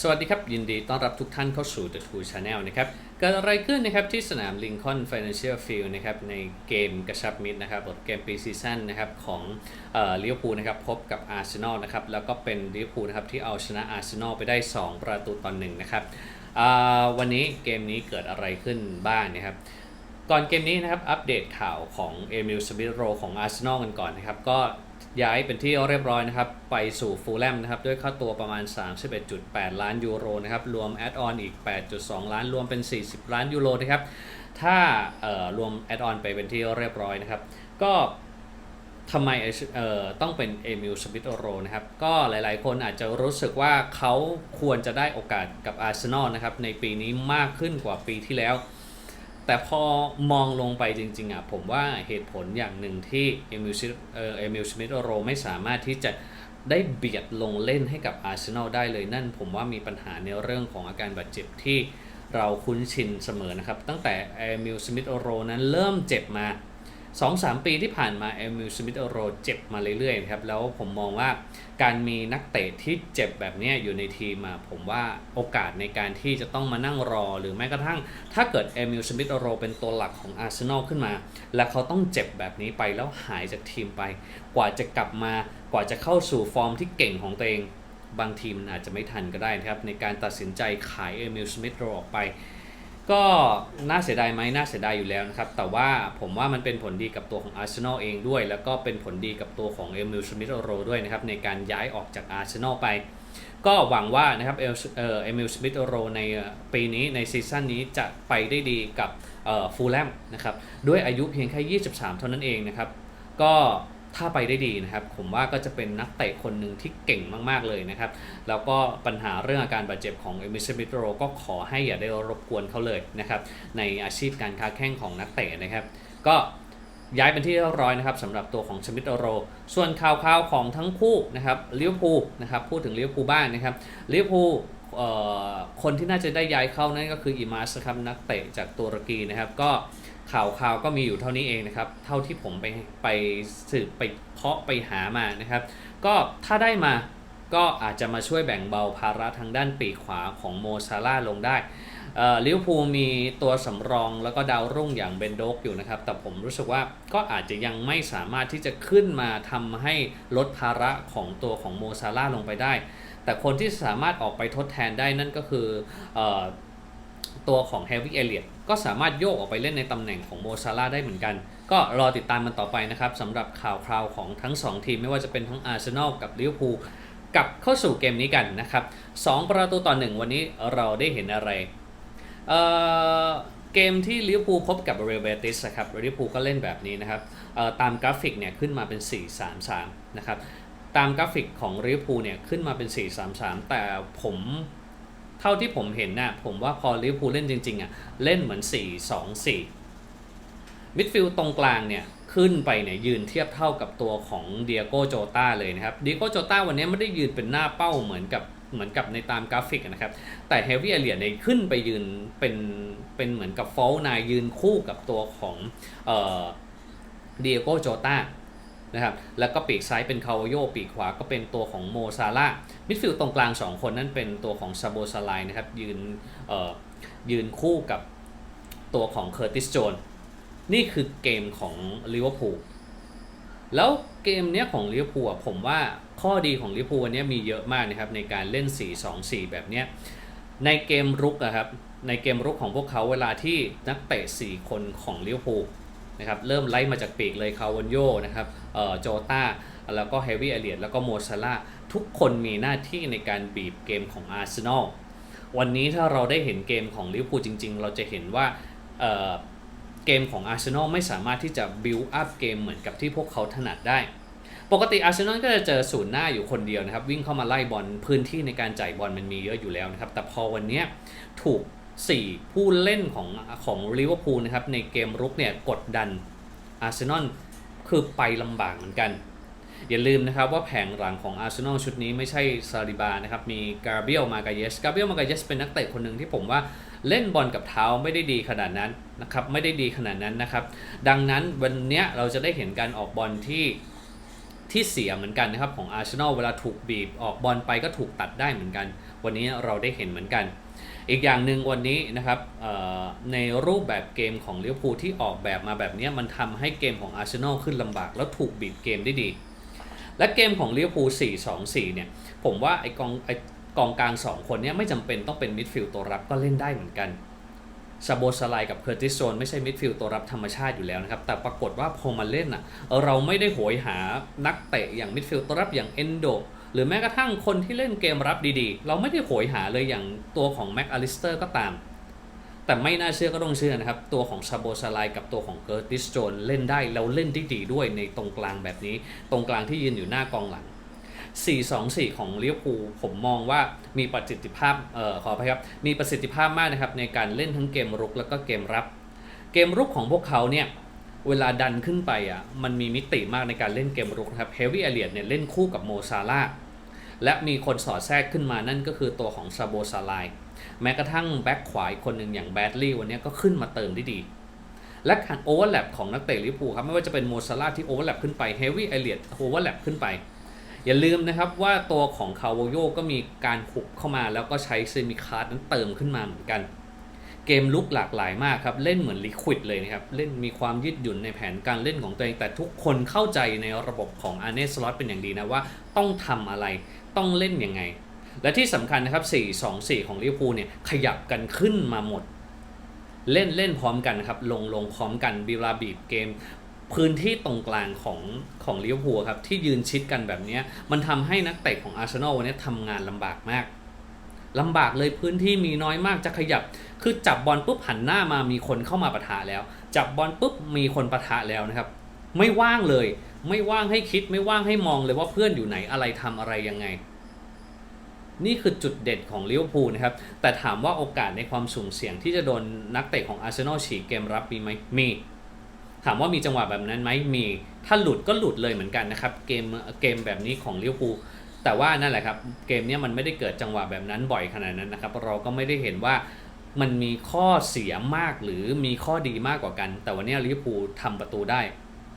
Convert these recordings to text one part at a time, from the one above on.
สวัสดีครับ ยินดีต้อนรับทุกท่านเข้าสู่ The Two Channel นะครับเกิดอะไรขึ้นนะครับที่สนาม Lincoln Financial Field นะครับในเกมกระชับมิตรนะครับบทเกมปีซีซั่นนะครับของลิเวอร์พูลนะครับพบกับอาร์เซนอลนะครับแล้วก็เป็นลิเวอร์พูลนะครับที่เอาชนะอาร์เซนอลไปได้ 2 ประตูต่อหนึ่งนะครับวันนี้เกมนี้เกิดอะไรขึ้นบ้างนะครับก่อนเกมนี้นะครับอัปเดตข่าวของเอมิลสมิธโรของอาร์เซนอลกันก่อนนะครับก็ ย้ายเป็นที่เรียบร้อยนะครับ ไปสู่ฟูลแลมนะครับ ด้วยค่าตัวประมาณ 31.8 ล้านยูโรนะครับ รวมแอดออนอีก 8.2 ล้าน รวมเป็น 40 ล้านยูโรนะครับ ถ้าเอ่อรวมแอดออนไปเป็นที่เรียบร้อยนะครับ ก็ทำไมเอ่อต้องเป็นเอมิลสมิธโรนะครับ ก็หลายๆ คนอาจจะรู้สึกว่าเขาควรจะได้โอกาสกับอาร์เซนอลนะครับ ในปีนี้มากขึ้นกว่าปีที่แล้ว แต่พอมองลงไปจริงๆอะผมว่าเหตุผลอย่างหนึ่งที่เอมิลชิเอเอมิลชมิธโรไม่สามารถที่จะได้เบียดลงเล่นให้กับอาร์เซนอลได้เลยนั่น ผมว่ามีปัญหาในเรื่องของอาการบาดเจ็บที่เราคุ้นชินเสมอนะครับ ตั้งแต่เอมิลสมิธโรนั้นเริ่มเจ็บมา 2-3ปีที่ผ่านมาเอมิลสมิธโรเจ็บมาเรื่อยๆครับแล้วผมมองว่าการมีนักเตะที่เจ็บแบบนี้อยู่ในทีมมาผมว่าโอกาสในการที่จะต้องมานั่งรอ หรือแม้กระทั่ง ถ้าเกิดเอมิลสมิธโรเป็นตัวหลักของอาร์เซนอลขึ้นมา และเขาต้องเจ็บแบบนี้ไปแล้วหายจากทีมไป กว่าจะกลับมากว่าจะเข้าสู่ฟอร์มที่เก่งของตัวเอง บางทีมอาจจะไม่ทันก็ได้นะครับในการตัดสินใจขายเอมิลสมิธโรออกไป ก็น่าเสียดายไหมน่าเสียดายอยู่แล้วนะครับ แต่ว่าผมว่ามันเป็นผลดีกับตัวของอาร์เซนอลเองด้วย แล้วก็เป็นผลดีกับตัวของเอมิลสมิธโรด้วยนะครับในการย้ายออกจากอาร์เซนอลไป ก็หวังว่านะครับเอลเอ่อเอมิลสมิธโรในปีนี้ในซีซั่นนี้จะไปได้ดีกับฟูลแลมนะครับด้วยอายุเพียงแค่ 23 เท่านั้นเองนะครับ ก็ ถ้าไปได้ดีนะครับ ผมว่าก็จะเป็นนักเตะคนหนึ่งที่เก่งมากๆเลยนะครับ แล้วก็ปัญหาเรื่องอาการบาดเจ็บของเอมิลสมิธโรก็ขอให้อย่าได้รบกวนเขาเลยนะครับ ในอาชีพการค้าแข่งของนักเตะนะครับ ก็ย้ายเป็นที่เรียบร้อยนะครับสำหรับตัวของสมิธโร ส่วนข่าวข่าวของทั้งคู่นะครับลิเวอร์พูลนะครับพูดถึงลิเวอร์พูลบ้างนะครับลิเวอร์พูลคนที่น่าจะได้ย้ายเข้านั่นก็คืออิมาสครับนักเตะจากตุรกีนะครับก็ ข่าวข่าวก็มีอยู่เท่านี้เองนะครับ เท่าที่ผมไปไปสืบไปเพาะไปหามานะครับ ก็ถ้าได้มาก็อาจจะมาช่วยแบ่งเบาภาระทางด้านปีกขวาของโมซาร่าลงได้ลิเวอร์พูลมีตัวสำรองแล้วก็ดาวรุ่งอย่างเบนโดกอยู่นะครับ แต่ผมรู้สึกว่าก็อาจจะยังไม่สามารถที่จะขึ้นมาทำให้ลดภาระของตัวของโมซาร่าลงไปได้ แต่คนที่สามารถออกไปทดแทนได้นั่นก็คืออ ตัวของแฮร์รี่เอเลียตก็สามารถโยกออกไปเล่นในตำแหน่งของโมซาร่าได้เหมือนกัน ก็รอติดตามมันต่อไปนะครับสำหรับข่าวคราวของทั้ง 2 ทีม ไม่ว่าจะเป็นทั้งอาร์เซนอลกับลิเวอร์พูลกลับเข้าสู่เกมนี้กันนะครับสองประตูต่อหนึ่งวันนี้เราได้เห็นอะไรเเกมที่ลิเวอร์พูลพบกับเรลเบติสครับลิเวอร์พูลก็เล่นแบบนี้นะครับตามกราฟิกเนี่ยขึ้นมาเป็น 4-3-3 นะครับตามกราฟิกของลิเวอร์พูลเนี่ยขึ้นมาเป็น 4-3-3 แต่ผม เท่าที่ผมเห็นนะ่ะผมว่าพอลิเวอร์พูลเล่นจริงๆอะเล่นเหมือน 4-2-4 มิดฟิลด์ตรงกลางเนี่ยขึ้นไปเนี่ยยืนเทียบเท่ากับตัวของเดียโกโจตาเลยนะครับเดียโกโจตาวันนี้ไม่ได้ยืนเป็นหน้าเป้าเหมือนกับเหมือนกับในตามกราฟิกนะครับ แต่เฮฟวี่เอเลียเนี่ยขึ้นไปยืนเป็นเป็นเหมือนกับฟอลนายยืนคู่กับตัวของเอ่อเดียโกโจตา นะครับแล้วก็ปีกซ้ายเป็นคาวโยปีกขวาก็เป็นตัวของโมซาร่ามิดฟิลด์ตรงกลาง 2 คนนั้นเป็นตัวของซาโบซาไลนะครับยืนเอ่อยืนคู่กับตัวของเคอร์ติสโจนนี่คือเกมของลิเวอร์พูลแล้วเกมเนี้ยของลิเวอร์พูลผมว่าข้อดีของลิเวอร์พูลวันนี้มีเยอะมากนะครับในการเล่น 4-2-4 แบบเนี้ยในเกมรุกอะครับในเกมรุกของพวกเขาเวลาที่นักเตะ4คนของลิเวอร์พูล นะครับเริ่มไล่มาจากปีกเลยคาวันโยนะครับโจตาแล้วก็เฮวี่เอเลียตแล้วก็โมซาร่าทุกคนมีหน้าที่ในการบีบเกมของอาร์เซนอลวันนี้ถ้าเราได้เห็นเกมของลิเวอร์พูลจริง ๆ เราจะเห็นว่าเเกมของอาร์เซนอลไม่สามารถที่จะ build up เกมเหมือนกับที่พวกเขาถนัดได้ ปกติอาร์เซนอลก็จะเจอศูนย์หน้าอยู่คนเดียวนะครับ วิ่งเข้ามาไล่บอลพื้นที่ในการจ่ายบอลมันมีเยอะอยู่แล้วนะครับ แต่พอวันนี้ถูก 4 ผู้เล่นของของลิเวอร์พูลนะครับในเกมรุกเนี่ยกดดันอาร์เซนอลคือไปลำบากเหมือนกัน อย่าลืมนะครับว่าแผงหลังของอาร์เซนอลชุดนี้ไม่ใช่ซาริบานะครับมีกาเบียลมากาเยสกาเบียลมากาเยสเป็นนักเตะคนหนึ่งที่ผมว่าเล่นบอลกับเท้าไม่ได้ดีขนาดนั้นนะครับไม่ได้ดีขนาดนั้นนะครับ ดังนั้นวันนี้เราจะได้เห็นการออกบอลที่ที่เสียเหมือนกันนะครับของอาร์เซนอลเวลาถูกบีบออกบอลไปก็ถูกตัดได้เหมือนกัน วันนี้เราได้เห็นเหมือนกัน อีกอย่างหนึ่งวันนี้นะครับในรูปแบบเกมของลิเวอร์พูลที่ออกแบบมาแบบนี้มันทำให้เกมของอาร์เซนอลขึ้นลำบาก แล้วถูกบีบเกมได้ดี และเกมของลิเวอร์พูล4-2-4เนี่ยผมว่าไอกองไอกองกลาง 2 คนเนี้ยไม่จำเป็นต้องเป็นมิดฟิลด์ตัวรับก็เล่นได้เหมือนกันซาโบสไลกับเคอร์ติสโซนไม่ใช่มิดฟิลด์ตัวรับธรรมชาติอยู่แล้วนะครับ แต่ปรากฏว่าพอมาเล่นอะเราไม่ได้โหยหานักเตะอย่างมิดฟิลด์ตัวรับอย่างเอนโด หรือแม้กระทั่งคนที่เล่นเกมรับดีๆ เราไม่ได้โหยหาเลยอย่างตัวของแม็กอลิสเตอร์ก็ตาม แต่ไม่น่าเชื่อก็ต้องเชื่อนะครับ ตัวของซาโบสไลกับตัวของเกิร์ติสโจนเล่นได้แล้วเล่นได้ดีด้วยในตรงกลางแบบนี้ ตรงกลางที่ยืนอยู่หน้ากองหลัง 4-2-4 ของลิเวภูผมมองว่ามีประสิทธิภาพเอ่อขออภัยครับมีประสิทธิภาพมากนะครับในการเล่นทั้งเกมรุกแล้วก็เกมรับ เกมรุกของพวกเขาเนี่ยเวลาดันขึ้นไปอะมันมีมิติมากในการเล่นเกมรุกนะครับเฮวี่เอเลียดเนี่ยเล่นคู่กับโมซาลา และมีคนสอดแทรกขึ้นมานั่นก็คือตัวของซาโบซาไลแม้กระทั่งแบ็คขวาอีกคนหนึ่งอย่างแบดลี่วันนี้ก็ขึ้นมาเติมได้ดี และการโอเวอร์แลปของนักเตะลิเวอร์พูลครับไม่ว่าจะเป็นโมซาลาที่โอเวอร์แลปขึ้นไปเฮวี่ไอเลียดโอเวอร์แลปขึ้นไป อย่าลืมนะครับว่าตัวของคาวโยก็มีการขุกเข้ามาแล้วก็ใช้เซมิคาร์ดนั้นเติมขึ้นมาเหมือนกัน เกมลุกหลากหลายมากครับ เล่นเหมือนลิควิดเลยนะครับ เล่นมีความยืดหยุ่นในแผนการเล่นของตัวเอง แต่ทุกคนเข้าใจในระบบของอาร์เนสล็อตเป็นอย่างดีนะว่าต้องทำอะไรต้องเล่นยังไง และที่สำคัญนะครับ 4-2-4 ของลิเวอร์พูลเนี่ยขยับกันขึ้นมาหมด เล่นเล่นพร้อมกันครับ ลงลงพร้อมกันบิลาบีบเกมพื้นที่ตรงกลางของของลิเวอร์พูลครับที่ยืนชิดกันแบบนี้มันทำให้นักเตะของอาร์เซนอลวันนี้ทำงานลำบากมากลำบากเลยพื้นที่มีน้อยมากจะขยับ คือจับบอลปุ๊บหันหน้ามามีคนเข้ามาปะทะแล้ว จับบอลปุ๊บมีคนปะทะแล้วนะครับ ไม่ว่างเลย ไม่ว่างให้คิดไม่ว่างให้มองเลยว่าเพื่อนอยู่ไหนอะไรทำอะไรยังไง นี่คือจุดเด่นของลิเวอร์พูลนะครับ แต่ถามว่าโอกาสในความสุ่มเสี่ยงที่จะโดนนักเตะของอาร์เซนอลฉีกเกมรับมีไหมมีถามว่ามีจังหวะแบบนั้นไหมมี ถ้าหลุดก็หลุดเลยเหมือนกันนะครับ เกมเกมแบบนี้ของลิเวอร์พูล แต่ว่านั่นแหละครับ เกมนี้มันไม่ได้เกิดจังหวะแบบนั้นบ่อยขนาดนั้นนะครับ เราก็ไม่ได้เห็นว่า มันมีข้อเสียมากหรือมีข้อดีมากกว่ากัน แต่วันนี้ลิเวอร์พูลทำประตูได้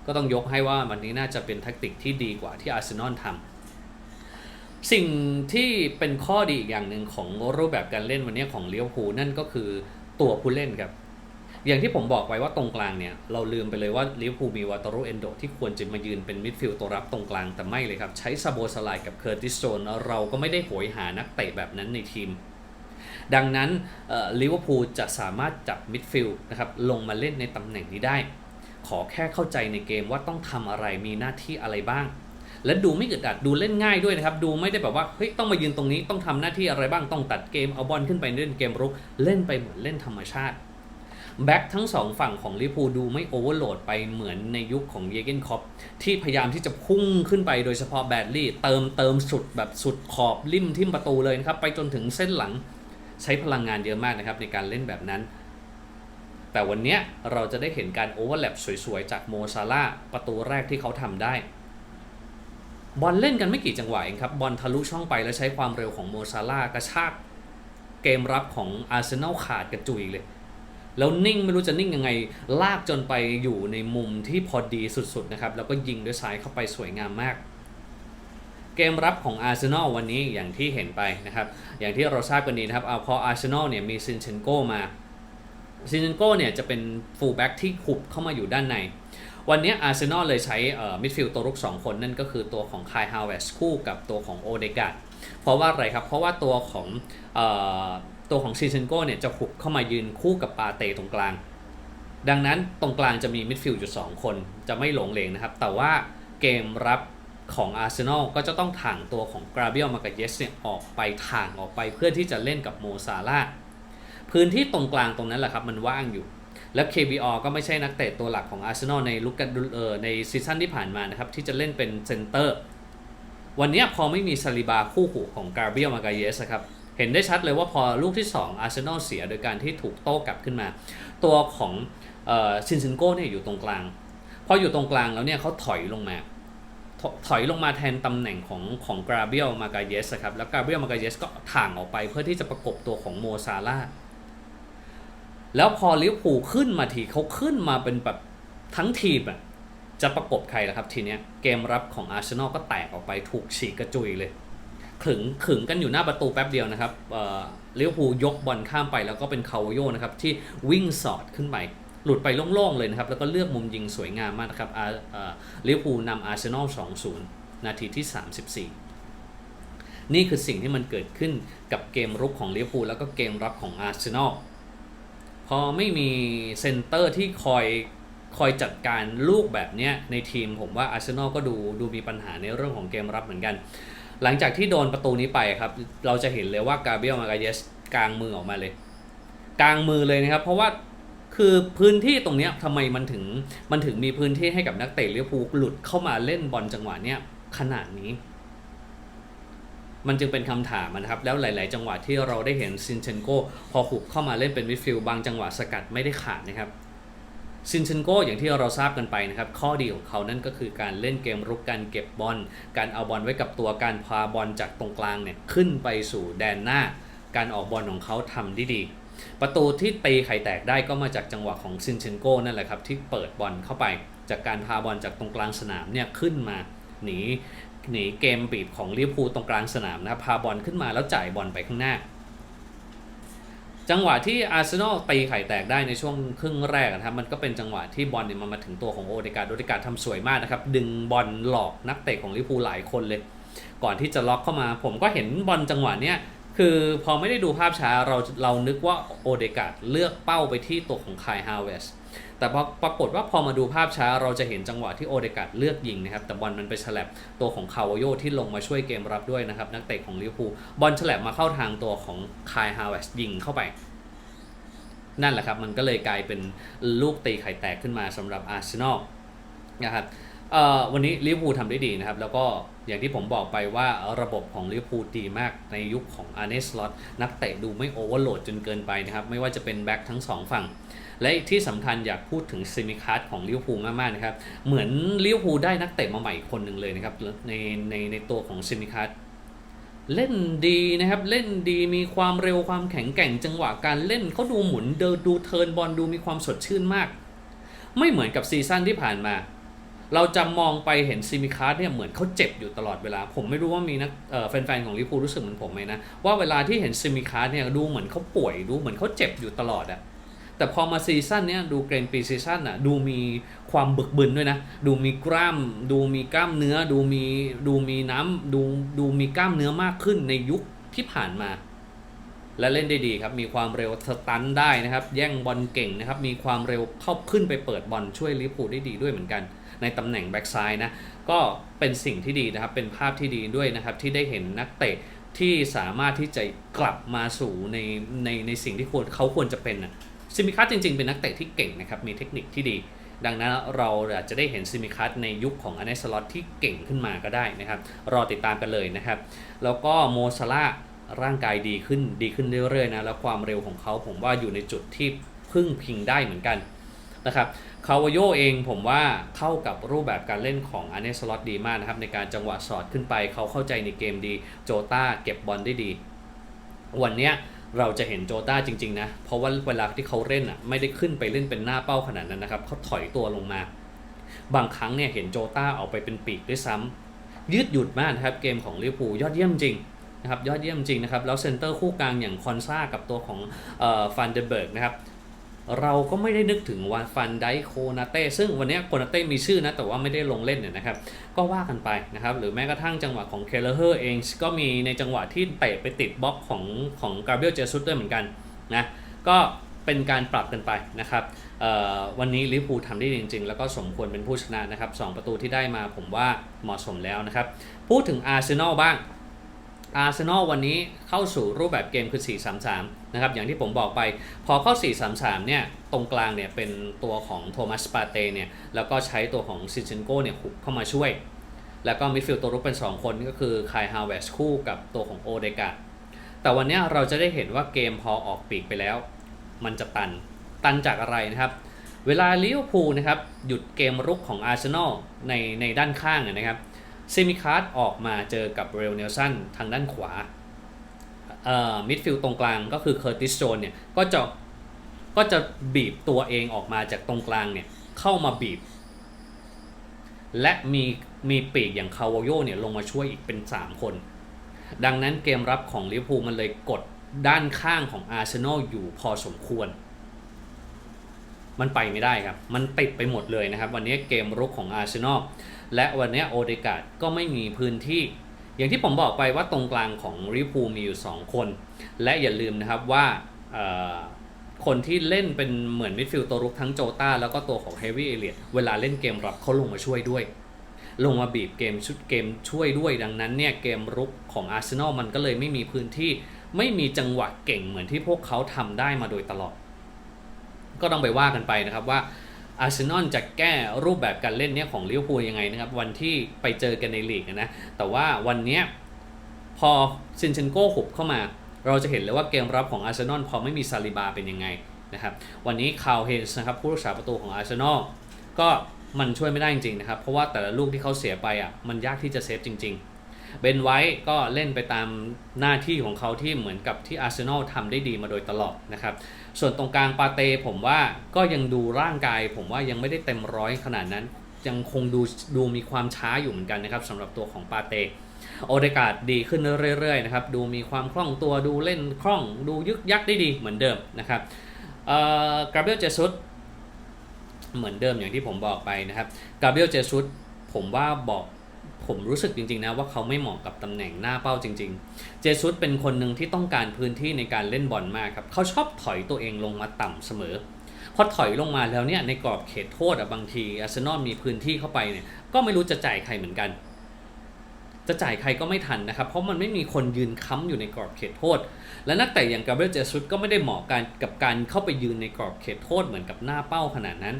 ก็ต้องยกให้ว่าวันนี้น่าจะเป็นแทคติกที่ดีกว่าที่อาร์เซนอลทำสิ่งที่เป็นข้อดีอีกอย่างหนึ่งของรูปแบบการเล่นวันนี้ของลิเลี้ยวภูลนั่นก็คือตัวผู้เล่นครับ อย่างที่ผมบอกไปว่าตรงกลางเนี่ย เราลืมไปเลยว่าลิเวอร์พูลมีวาตารุเอนโดที่ควรจะมายืนเป็นมิดฟิลด์ตัวรับตรงกลางแต่ไม่เลยครับ ใช้ซาโบสไลกับเคอร์ติสโซนเราก็ไม่ได้โหยหานักเตะแบบนั้นในทีม ดังนั้นลิเวอร์พูลจะสามารถจับมิดฟิลด์นะครับลงมาเล่นในตำแหน่งนี้ได้ ขอแค่เข้าใจในเกมว่าต้องทำอะไรมีหน้าที่อะไรบ้าง และดูไม่อึดอัดดูเล่นง่ายด้วยนะครับ ดูไม่ได้แบบว่าเฮ้ยต้องมายืนตรงนี้ต้องทำหน้าที่อะไรบ้างต้องตัดเกมเอาบอลขึ้นไปเล่นเกมรุกเล่นไปเหมือนเล่นธรรมชาติแบ็คทั้งสองฝั่งของลิเวอร์พูลดูไม่โอเวอร์โหลดไปเหมือนในยุคของเยเกนคอปที่พยายามที่จะพุ่งขึ้นไปโดยเฉพาะแบดลี่ เติมเติมสุดแบบสุดขอบริมทิมประตูเลยนะครับ ไปจนถึงเส้นหลัง ใช้พลังงานเยอะมากนะครับในการเล่นแบบนั้น แต่วันนี้เราจะได้เห็นการโอเวอร์แลปสวยๆ จากโมซาลาประตูแรกที่เขาทำได้ บอลเล่นกันไม่กี่จังหวะเองครับ บอลทะลุช่องไปแล้วใช้ความเร็วของโมซาลากระชากเกมรับของอาร์เซนอลขาดกระจุยเลยแล้วนิ่งไม่รู้จะนิ่งยังไง ลากจนไปอยู่ในมุมที่พอดีสุดๆนะครับ แล้วก็ยิงด้วยซ้ายเข้าไปสวยงามมาก เกมรับของอาร์เซนอลวันนี้อย่างที่เห็นไปนะครับ อย่างที่เราทราบกันดีนะครับเอาพออาร์เซนอลเนี่ยมีซินเชนโกมาซินเชนโกเนี่ยจะเป็นฟูลแบ็กที่ขุบเข้ามาอยู่ด้านใน วันนี้อาร์เซนอลเลยใช้มิดฟิลด์ตัวรุก 2 คนนั่นก็คือตัวของคายฮาวเวสคู่กับตัวของโอเดกาดเพราะว่าอะไรครับ เพราะว่าตัวของออตัวของซินเชนโกเนี่ยจะขุบเข้ามายืนคู่กับปาเตตรงกลาง ดังนั้นตรงกลางจะมีมิดฟิลด์อยู่ 2 คนจะไม่หลงเหลงนะครับ แต่ว่าเกมรับ ของอาร์เซนอลก็จะต้องถ่างตัวของกราเบียลมากาเยสเนี่ยออกไปถ่างออกไปเพื่อที่จะเล่นกับโมซาลาพื้นที่ตรงกลางตรงนั้นแหละครับมันว่างอยู่ และ KBR ก็ไม่ใช่นักเตะตัวหลักของอาร์เซนอลในลุกกันเออในซีซั่นที่ผ่านมานะครับที่จะเล่นเป็นเซนเตอร์ วันนี้พอไม่มีซาลิบาคู่หูของกราเบียลมากาเยสครับเห็นได้ชัดเลยว่าพอลูกที่ 2 อาร์เซนอลเสียโดยการที่ถูกโต้กลับขึ้นมา ตัวของซินซินโก้เนี่ยอยู่ตรงกลาง พออยู่ตรงกลางแล้วเนี่ยเขาถอยลงมา ถอยลงมาแทนตำแหน่งของของกราเบียลมากาเยสครับ แล้วกราเบียลมากาเยสก็ถ่างออกไปเพื่อที่จะประกบตัวของโมซาลาแล้วพอลิเวอร์พูลขึ้นมาทีเขาขึ้นมาเป็นแบบทั้งทีมอะจะประกบใครล่ะครับทีเนี้ยเกมรับของอาร์เซนอลก็แตกออกไปถูกฉีกกระจุยเลยขึงขึงกันอยู่หน้าประตูแป๊บเดียวนะครับเอ่อลิวพูยกบอลข้ามไปแล้วก็เป็นคาวโยนะครับที่วิ่งสอดขึ้นไป หลุดไปโล่งๆเลยนะครับ แล้วก็เลือกมุมยิงสวยงามมากนะครับอาเลิเวอร์พูลนำอาร์เซนอล 2-0 นาทีที่ 34 นี่คือสิ่งที่มันเกิดขึ้นกับเกมรุกของลิเวอร์พูลแล้วก็เกมรับของอาร์เซนอล พอไม่มีเซนเตอร์ที่คอยคอยจัดการลูกแบบนี้ในทีมผมว่าอาร์เซนอลก็ดูดูมีปัญหาในเรื่องของเกมรับเหมือนกัน หลังจากที่โดนประตูนี้ไปครับ เราจะเห็นเลยว่ากาเบรียลมากาเยสกลางมือออกมาเลย กลางมือเลยนะครับ เพราะว่า คือพื้นที่ตรงนี้ทำไมมันถึงมันถึงมีพื้นที่ให้กับนักเตะลิเวอร์พูลหลุดเข้ามาเล่นบอลจังหวะเนี้ยขนาดนี้ มันจึงเป็นคำถามนะครับ แล้วหลาย ๆ จังหวะที่เราได้เห็นซินเชนโกพอหุบเข้ามาเล่นเป็นมิดฟิลด์บางจังหวะสกัดไม่ได้ขาดนะครับซินเชนโกอย่างที่เราทราบกันไปนะครับ ข้อดีของเขานั่นก็คือการเล่นเกมรุกการเก็บบอล การเอาบอลไว้กับตัวการพาบอลจากตรงกลางเนี่ยขึ้นไปสู่แดนหน้า การออกบอลของเขาทำได้ดี ประตูที่ตีไข่แตกได้ก็มาจากจังหวะของซินเชนโกนั่นแหละครับที่เปิดบอลเข้าไปจากการพาบอลจากตรงกลางสนามเนี่ยขึ้นมาหนีหนีเกมบีบของลิเวอร์พูลตรงกลางสนามนะพาบอลขึ้นมาแล้วจ่ายบอลไปข้างหน้า จังหวะที่อาร์เซนอลตีไข่แตกได้ในช่วงครึ่งแรกนะครับมันก็เป็นจังหวะที่บอลเนี่ยมันมาถึงตัวของโอเดการ์โอเดการ์ทำสวยมากนะครับดึงบอลหลอกนักเตะของลิเวอร์พูลหลายคนเลย ก่อนที่จะล็อกเข้ามา ผมก็เห็นบอลจังหวะเนี้ย คือพอไม่ได้ดูภาพช้าเราเรานึกว่าโอเดกาดเลือกเป้าไปที่ตัวของคายฮาวเวสแต่ปรากฏว่าพอมาดูภาพช้าเราจะเห็นจังหวะที่โอเดกาดเลือกยิงนะครับ แต่บอลมันไปฉลับตัวของคาวโยที่ลงมาช่วยเกมรับด้วยนะครับ นักเตะของลิเวอร์พูลบอลฉลับมาเข้าทางตัวของคายฮาวเวสยิงเข้าไป นั่นแหละครับ มันก็เลยกลายเป็นลูกตีไข่แตกขึ้นมาสำหรับอาร์เซนอลนะครับ วันนี้ลิเวอร์พูลทำได้ดีนะครับ แล้วก็อย่างที่ผมบอกไปว่าระบบของลิเวอร์พูลดีมากในยุคของอาร์เนสลอตนักเตะดูไม่โอเวอร์โหลดจนเกินไปนะครับ ไม่ว่าจะเป็นแบ็คทั้งสองฝั่ง และที่สำคัญอยากพูดถึงซิมิคัสของลิเวอร์พูลมากๆนะครับ เหมือนลิเวอร์พูลได้นักเตะมาใหม่คนหนึ่งเลยนะครับในในในตัวของซิมิคัสเล่นดีนะครับ เล่นดีมีความเร็วความแข็งแกร่งจังหวะการเล่นเขาดูหมุนเดินดูเทิร์นบอลดูมีความสดชื่นมาก ไม่เหมือนกับซีซั่นที่ผ่านมา เราจะมองไปเห็นซิมิคาร์เนี่ยเหมือนเขาเจ็บอยู่ตลอดเวลา ผมไม่รู้ว่ามีนักแฟนๆของลิเวอร์พูรู้สึกเหมือนผมไหมนะว่าเวลาที่เห็นซิมิคาร์เนี่ยดูเหมือนเขาป่วยดูเหมือนเขาเจ็บอยู่ตลอดอะแต่พอมาซีซั่นเนี้ยดูเกรนปีซีซั่นอะดูมีความบึกบึนด้วยนะ ดูมีกล้าม ดูมีกล้ามเนื้อ ดูมีดูมีน้ำดูดูมีกล้ามเนื้อมากขึ้นในยุคที่ผ่านมา และเล่นได้ดีครับ มีความเร็วสตันได้นะครับ แย่งบอลเก่งนะครับ มีความเร็วเข้าขึ้นไปเปิดบอลช่วยลิเวอร์พูได้ดีด้วยเหมือนกัน ในตำแหน่งแบ็กซ้ายนะก็เป็นสิ่งที่ดีนะครับ เป็นภาพที่ดีด้วยนะครับ ที่ได้เห็นนักเตะที่สามารถที่จะกลับมาสู่ในในในสิ่งที่ควรเขาควรจะเป็นนะซิมิคัสจริงๆ เป็นนักเตะที่เก่งนะครับ มีเทคนิคที่ดี ดังนั้นเราอาจจะได้เห็นซิมิคัสในยุคของอเนสลอตที่เก่งขึ้นมาก็ได้นะครับ รอติดตามกันเลยนะครับ แล้วก็โมซาลาร่างกายดีขึ้นดีขึ้นเรื่อยๆนะ แล้วความเร็วของเขาผมว่าอยู่ในจุดที่พึ่งพิงได้เหมือนกัน นะครับคาวโยเองผมว่าเข้ากับรูปแบบการเล่นของอันเนสลอตดีมากนะครับในการจังหวะสอดขึ้นไปเขาเข้าใจในเกมดีโจต้าเก็บบอลได้ดี วันเนี้ยเราจะเห็นโจต้าจริงๆนะ เพราะว่าเวลาที่เขาเล่นอะไม่ได้ขึ้นไปเล่นเป็นหน้าเป้าขนาดนั้นนะครับเขาถอยตัวลงมา บางครั้งเนี่ยเห็นโจต้าออกไปเป็นปีกด้วยซ้ำยืดหยุ่นมากนะครับเกมของลิเวอร์พูลยอดเยี่ยมจริงนะครับยอดเยี่ยมจริงนะครับแล้วเซนเตอร์คู่กลางอย่างคอนซากับตัวของฟันเดเบิร์กนะครับ เราก็ไม่ได้นึกถึงวันฟันไดโคนาเต้ซึ่งวันนี้โคนาเต้มีชื่อนะ แต่ว่าไม่ได้ลงเล่นเนี่ยนะครับ ก็ว่ากันไปนะครับ หรือแม้กระทั่งจังหวะของเคเลเฮอร์เองก็มีในจังหวะที่เตะไปติดบล็อกของของกาเบรียลเจสุสด้วยเหมือนกันนะก็เป็นการปรับกันไปนะครับวันนี้ลิเวอร์พูทำได้จริง ๆ แล้วก็สมควรเป็นผู้ชนะนะครับสประตูที่ได้มาผมว่าเหมาะสมแล้วนะครับ พูดถึงอาร์เซนอลบ้าง อาร์เซนอลวันนี้เข้าสู่รูปแบบเกมคือ 4-3-3 นะครับ อย่างที่ผมบอกไป พอเข้า 4-3-3 เนี่ย ตรงกลางเนี่ยเป็นตัวของโทมัสปาเตเนี่ย แล้วก็ใช้ตัวของซินเชนโกเนี่ยหุบเข้ามาช่วย แล้วก็มิดฟิลด์ตัวรุกเป็น 2 คนก็คือคายฮาวเวสคู่กับตัวของโอเดกาแต่วันนี้เราจะได้เห็นว่าเกมพอออกปีกไปแล้ว มันจะตัน ตันจากอะไรนะครับ เวลาลิเวอร์พูลนะครับหยุดเกมรุกของอาร์เซนอลในในด้านข้างนะครับ เซมิคาร์ดออกมาเจอกับเรลเนลสันทางด้านขวามิดฟิลด์ตรงกลางก็คือเคอร์ติสโจนเนี่ยก็จะก็จะบีบตัวเองออกมาจากตรงกลางเนี่ยเข้ามาบีบ และมีมีปีกอย่างคาวโยเนี่ยลงมาช่วยอีกเป็น 3 คน ดังนั้นเกมรับของลิเวอร์พูลมันเลยกดด้านข้างของอาร์เซนอลอยู่พอสมควร มันไปไม่ได้ครับ มันติดไปหมดเลยนะครับ วันนี้เกมรุกของอาร์เซนอลและวันนี้โอเดกาดก็ไม่มีพื้นที่ อย่างที่ผมบอกไปว่าตรงกลางของลิพูมีอยู่ 2 คน และอย่าลืมนะครับว่าคนที่เล่นเป็นเหมือนมิดฟิลด์ตัวรุกทั้งโจตาแล้วก็ตัวของเฮวี่เอเลียตเวลาเล่นเกมรับเขาลงมาช่วยด้วย ลงมาบีบเกมชุดเกมช่วยด้วยดังนั้นเนี่ยเกมรุกของอาร์เซนอลมันก็เลยไม่มีพื้นที่ ไม่มีจังหวะเก่งเหมือนที่พวกเขาทำได้มาโดยตลอด ก็ต้องไปว่ากันไปนะครับว่าอาร์เซนอลจะแก้รูปแบบการเล่นเนี้ยของลิเวอร์พูลยังไงนะครับ วันที่ไปเจอกันในลีกนะ แต่ว่าวันเนี้ยพอซินเชนโก้หุบเข้ามา เราจะเห็นเลยว่าเกมรับของอาร์เซนอลพอไม่มีซาลิบาเป็นยังไงนะครับ วันนี้คาวเฮนส์นะครับผู้รักษาประตูของอาร์เซนอลก็มันช่วยไม่ได้จริงๆนะครับ เพราะว่าแต่ละลูกที่เขาเสียไปอะมันยากที่จะเซฟจริง ๆ เบนไว้ก็เล่นไปตามหน้าที่ของเขาที่เหมือนกับที่อาร์เซนอลทำได้ดีมาโดยตลอดนะครับ ส่วนตรงกลางปาเต้ผมว่าก็ยังดูร่างกาย ผมว่ายังไม่ได้เต็มร้อยขนาดนั้น ยังคงดูดูมีความช้าอยู่เหมือนกันนะครับสำหรับตัวของปาเต้โอเดกาดดีขึ้นเรื่อยๆนะครับดูมีความคล่องตัวดูเล่นคล่อง ดูยึกยักได้ดีเหมือนเดิมนะครับกราเบรียลเจซุสเหมือนเดิมอย่างที่ผมบอกไปนะครับกราเบรียลเจซุสผมว่าบอก ผมรู้สึกจริงๆนะว่าเขาไม่เหมาะกับตำแหน่งหน้าเป้าจริง ๆ เจซุสเป็นคนหนึ่งที่ต้องการพื้นที่ในการเล่นบอลมากครับ เขาชอบถอยตัวเองลงมาต่ำเสมอ พอถอยลงมาแล้วเนี่ยในกรอบเขตโทษอะบางทีอาร์เซนอลมีพื้นที่เข้าไปเนี่ยก็ไม่รู้จะจ่ายใครเหมือนกัน จะจ่ายใครก็ไม่ทันนะครับ เพราะมันไม่มีคนยืนค้ำอยู่ในกรอบเขตโทษ และนักเตะอย่างกาเบรียลเจซุสก็ไม่ได้เหมาะกันกับการเข้าไปยืนในกรอบเขตโทษเหมือนกับหน้าเป้าขนาดนั้น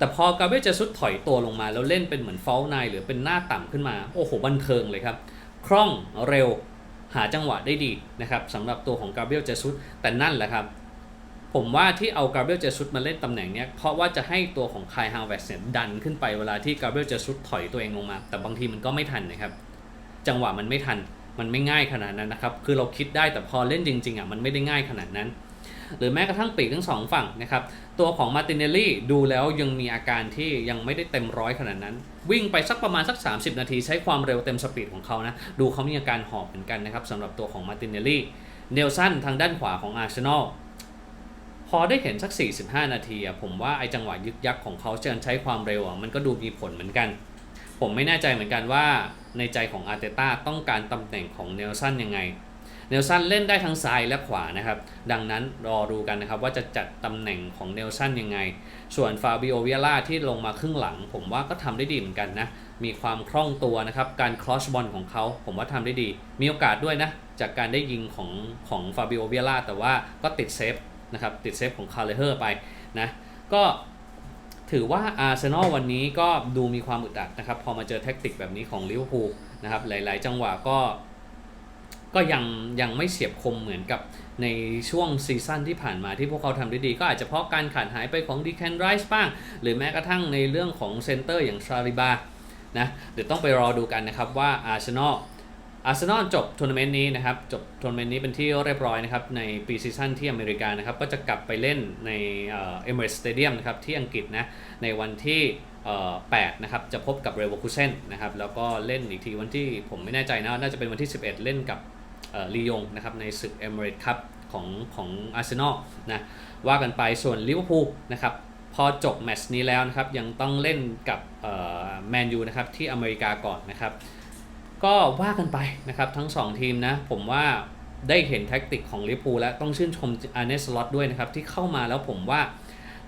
แต่พอกาเบรียลเจซุสถอยตัวลงมา แล้วเล่นเป็นเหมือนเฟลไนหรือเป็นหน้าต่ำขึ้นมา โอ้โหบันเทิงเลยครับ คล่องเร็วหาจังหวะได้ดีนะครับสำหรับตัวของกาเบรียลเจซุสแต่นั่นแหละครับ ผมว่าที่เอากาเบรียลเจซุสมาเล่นตำแหน่งเนี้ยเพราะว่าจะให้ตัวของคายฮาวเวสเนี่ยดันขึ้นไปเวลาที่กาเบรียลเจซุสถอยตัวเองลงมา แต่บางทีมันก็ไม่ทันนะครับ จังหวะมันไม่ทันมันไม่ง่ายขนาดนั้นนะครับ คือเราคิดได้แต่พอเล่นจริงๆอะมันไม่ได้ง่ายขนาดนั้น หรือแม้กระทั่งปีกทั้งสองฝั่งนะครับตัวของมาตินเนลลี่ดูแล้วยังมีอาการที่ยังไม่ได้เต็มร้อยขนาดนั้น วิ่งไปสักประมาณสัก 30 นาทีใช้ความเร็วเต็มสปีดของเขานะดูเขามีอาการหอบเหมือนกันนะครับสำหรับตัวของมาตินเนลลี่เนลสันทางด้านขวาของอาร์เซนอลพอได้เห็นสัก 45 นาทีอะผมว่าไอจังหวะยึกยักของเขาเชิญใช้ความเร็วอะมันก็ดูมีผลเหมือนกัน ผมไม่แน่ใจเหมือนกันว่าในใจของอาร์เตต้าต้องการตำแหน่งของเนลสันยังไง เนลสันเล่นได้ทั้งซ้ายและขวานะครับ ดังนั้นรอดูกันนะครับว่าจะจัดตำแหน่งของเนลสันยังไง ส่วนฟาบิโอเวียล่าที่ลงมาครึ่งหลัง ผมว่าก็ทำได้ดีเหมือนกันนะ มีความคล่องตัวนะครับ การคลอสบอลของเขา ผมว่าทำได้ดี มีโอกาสด้วยนะ จากการได้ยิงของของฟาบิโอเวียล่าแต่ว่าก็ติดเซฟนะครับ ติดเซฟของคาร์เลเฮอร์ไปนะ ก็ถือว่าอาร์เซนอลวันนี้ก็ดูมีความอึดอัดนะครับ พอมาเจอแท็กติกแบบนี้ของลิเวอร์พูลนะครับ หลาย ๆ จังหวะก็ ก็ยังยังไม่เฉียบคมเหมือนกับในช่วงซีซั่นที่ผ่านมาที่พวกเขาทำได้ดี ก็อาจจะเพราะการขาดหายไปของดีแคนไรส์บ้าง หรือแม้กระทั่งในเรื่องของเซนเตอร์อย่างชาริบานะเดี๋ยวต้องไปรอดูกันนะครับว่าอาร์เซนอลอาร์เซนอลจบทัวร์นาเมนต์นี้นะครับ จบทัวร์นาเมนต์นี้เป็นที่เรียบร้อยนะครับ ในปีซีซั่นที่อเมริกานะครับ ก็จะกลับไปเล่นในเอ็มเรสสเตเดียมนะครับ ที่อังกฤษนะ ในวันที่8นะครับ จะพบกับเรเวอร์คูเซนนะครับ แล้วก็เล่นอีกทีวันที่ผมไม่แน่ใจนะ น่าจะเป็นวันที่ 11 เล่นกับ ลียงนะครับในศึกเอ i เร t คัพของของอาร์เซนอลนะว่ากันไปส่วนลิเวอร์พูลนะครับพอจบแมตช์นี้แล้วนะครับยังต้องเล่นกับแมนยูนะครับที่อเมริกาก่อนนะครับก็ว่ากันไปนะครับทั้ง 2 ทีมนะผมว่าได้เห็นแท็กติกของลิเวอร์พูลแล้วต้องชื่นชมอาร์เนสลอตด้วยนะครับ ที่เข้ามาแล้วผมว่า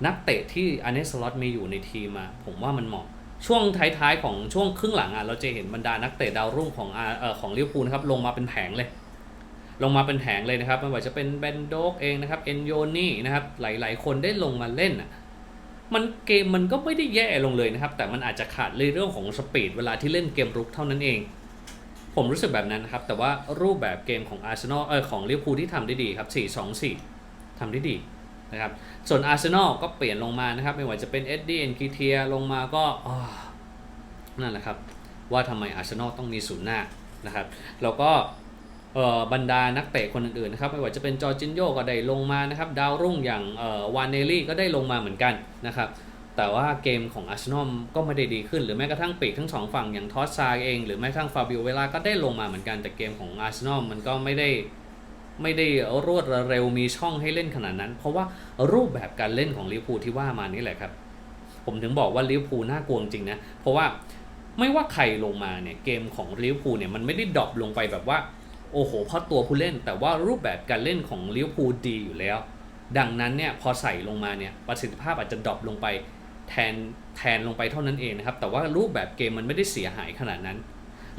นักเตะที่อาร์เนสลอตมีอยู่ในทีมอะผมว่ามันเหมาะ ช่วงท้ายๆของช่วงครึ่งหลังอะเราจะเห็นบรรดานักเตะดาวรุ่งของอาเอ่อของลิเวอร์พูลนะครับลงมาเป็นแผงเลย ลงมาเป็นแผงเลยนะครับไม่ว่าจะเป็นเบนโดกเองนะครับเอนโยนี่นะครับหลายๆ คนได้ลงมาเล่นมันเกมมันก็ไม่ได้แย่ลงเลยนะครับ แต่มันอาจจะขาดในเรื่องของสปีดเวลาที่เล่นเกมรุกเท่านั้นเอง ผมรู้สึกแบบนั้นนะครับ แต่ว่ารูปแบบเกมของอาร์เซนอลเออของลิเวอร์พูลที่ทำได้ดีครับ 4-2-4ทำได้ดีนะครับ ส่วนอาร์เซนอลก็เปลี่ยนลงมานะครับ ไม่ว่าจะเป็นเอ็ดดี้เอ็นกิเทียลงมาก็นั่นแหละครับ ว่าทำไมอาร์เซนอลต้องมีศูนย์หน้านะครับ แล้วก็ บรรดานักเตะคนอื่นๆนะครับไม่ว่าจะเป็นจอร์จินโยก็ได้ลงมานะครับดาวรุ่งอย่างออวานเนลลี่ก็ได้ลงมาเหมือนกันนะครับแต่ว่าเกมของอาร์เซนอลก็ไม่ได้ดีขึ้น หรือแม้กระทั่งปีกทั้งสองฝั่งอย่างทอสซาเอง หรือแม้กระทั่งฟาบิโอเวลาก็ได้ลงมาเหมือนกันแต่เกมของอาร์เซนอลมันก็ไม่ได้ไม่ได้รวดเร็วมีช่องให้เล่นขนาดนั้น เพราะว่ารูปแบบการเล่นของลิเวอร์พูลที่ว่ามานี่แหละครับ ผมถึงบอกว่าลิเวอร์พูลน่ากลัวจริงนะเพราะว่าไม่ว่าใครลงมาเนี่ยเกมของลิเวอร์พูลเนี่ยมันไม่ได้ดรอปลงไปแบบว่า โอ้โหเพราะตัวผู้เล่น แต่ว่ารูปแบบการเล่นของลิเวอร์พูลดีอยู่แล้ว ดังนั้นเนี่ยพอใส่ลงมาเนี่ยประสิทธิภาพอาจจะดรอปลงไปแทนแทนลงไปเท่านั้นเองนะครับ แต่ว่ารูปแบบเกมมันไม่ได้เสียหายขนาดนั้น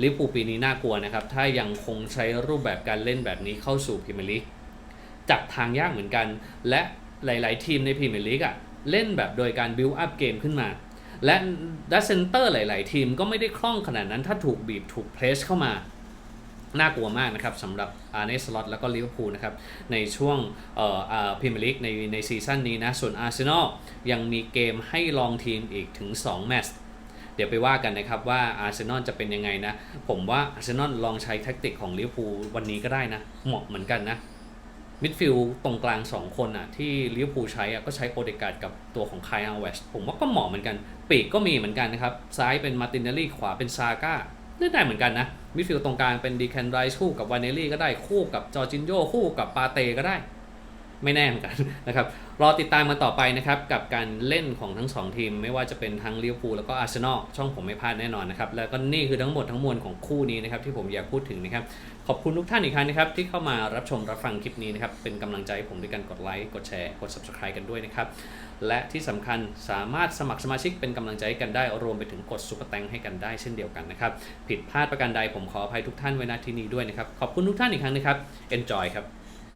ลิเวอร์พูลปีนี้น่ากลัวนะครับ ถ้ายังคงใช้รูปแบบการเล่นแบบนี้เข้าสู่พรีเมียร์ลีกจับทางยากเหมือนกัน และหลาย ๆ ทีมในพรีเมียร์ลีกอะเล่นแบบโดยการบิวอัพเกมขึ้นมา และดัซเซนเตอร์หลาย ๆ ทีมก็ไม่ได้คล่องขนาดนั้นถ้าถูกบีบถูกเพรสเข้ามา น่ากลัวมากนะครับสำหรับอาร์เนสล็อตแล้วก็ลิเวอร์พูลนะครับในช่วงเอ่อพรีเมียร์ลีกในในซีซั่นนี้นะ ส่วนอาร์เซนอลยังมีเกมให้ลองทีมอีกถึง 2 แมตช์เดี๋ยวไปว่ากันนะครับว่าอาร์เซนอลจะเป็นยังไงนะ ผมว่าอาร์เซนอลลองใช้แท็กติกของลิเวอร์พูลวันนี้ก็ได้นะ เหมาะเหมือนกันนะมิดฟิลด์ตรงกลาง 2 คนอะที่ลิเวอร์พูลใช้อะก็ใช้โอเดกาดกับตัวของไคลอาร์เวสผมว่าก็เหมาะเหมือนกัน ปีกก็มีเหมือนกันนะครับ ซ้ายเป็นมาตินเนลลี่ขวาเป็นซาก้า เล่นได้เหมือนกันนะมิดฟิลด์ตรงกลางเป็นดีแคนไรส์คู่กับวานเนลลี่ก็ได้คู่กับจอร์จินโยคู่กับปาเตก็ได้ ไม่แน่เหมือนกันนะครับรอติดตามมาต่อไปนะครับ กับการเล่นของทั้ง 2 ทีม ไม่ว่าจะเป็นทั้งลิเวอร์พูลแล้วก็อาร์เซนอลช่องผมไม่พลาดแน่นอนนะครับ แล้วก็นี่คือทั้งหมดทั้งมวลของคู่นี้นะครับที่ผมอยากพูดถึงนะครับ ขอบคุณทุกท่านอีกครั้งนะครับ ที่เข้ามารับชมรับฟังคลิปนี้นะครับเป็นกำลังใจให้ผมด้วยการกดไลค์กดแชร์กด subscribe กันด้วยนะครับ และที่สำคัญสามารถสมัครสมาชิกเป็นกำลังใจให้กันได้รวมไปถึงกดซุปเปอร์แตงให้กันได้เช่นเดียวกันนะครับ ผิดพลาดประการใดผมขออภัยทุกท่านไว้ณที่นี้ด้วยนะครับ ขอบคุณทุกท่านอีกครั้งนะครับ enjoy ครับ